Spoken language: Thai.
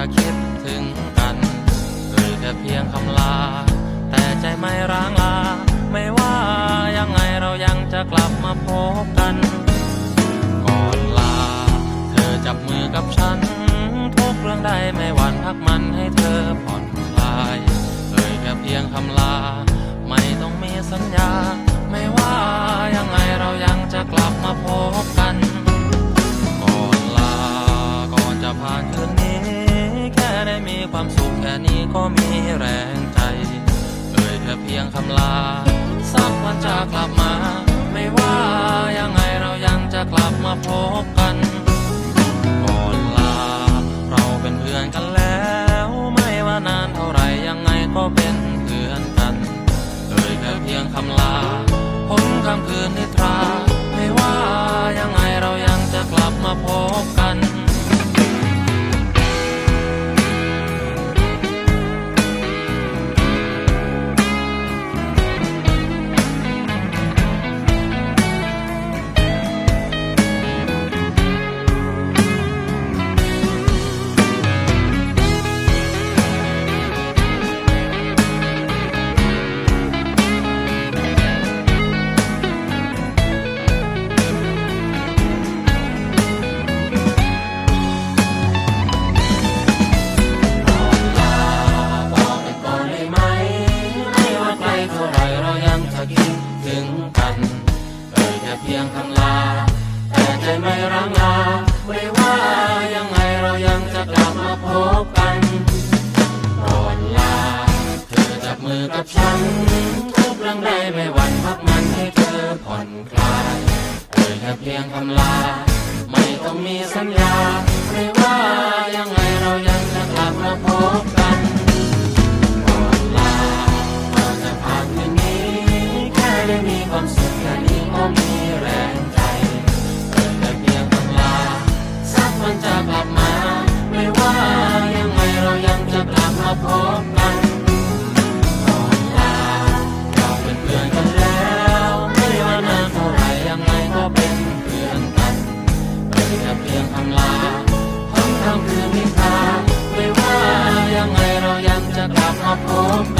จะคิดถึงกัน หรือแค่เพียงคำลา แต่ใจไม่ร้างลา ไม่ว่ายังไงเรายังจะกลับมาพบกัน ก่อนลา เธอจับมือกับฉัน ทุกเรื่องใดไม่หวั่นพักมันให้เธอผ่อนคลายเลยแค่เพียงคำลา ไม่ต้องมีสัญญา ความสุขแค่นี้ก็มีแรงใจ เอ่ยแค่เพียงคำลา สักวันจะกลับมา ไม่ว่ายังไงเรายังจะกลับมาพบกันก่อนลา เราเป็นเพื่อนกันแล้ว ไม่ว่านานเท่าไหรยังไงก็เป็นเพื่อนกัน เอ่ยแค่เพียงคำลาพ้นคำคืนนิทายังจะคิดถึงกัน เอ่ยแค่เพียงคำลา แต่ใจไม่ร้งลาไม่ว่ายังไงเรายังจะกลับมาพบกันก่อนลา เธอจับมือกับฉัน ทุกเรื่องใดไม่หวั่นพักมันให้เธอผ่อนคลาย เอ่ยแค่เพียงคำลา ไม่ต้องมีสัญญา ความสุขแค่นี้ก็มีแรงใจเกิดแต่เพียงคำลาสักวันจะกลับมา ไม่ว่ายังไงเรายังจะกลับมาพบกันก่อนลาเราเป็นเพื่อนกันแล้ว ไม่ว่านานเท่าไหรยังไงก็เป็นเพื่อนกันเกิดแต่เพียงคำลาพ้นคำคืนนิทราไม่ว่ายังไงเรายังจะกลับมาพบกัน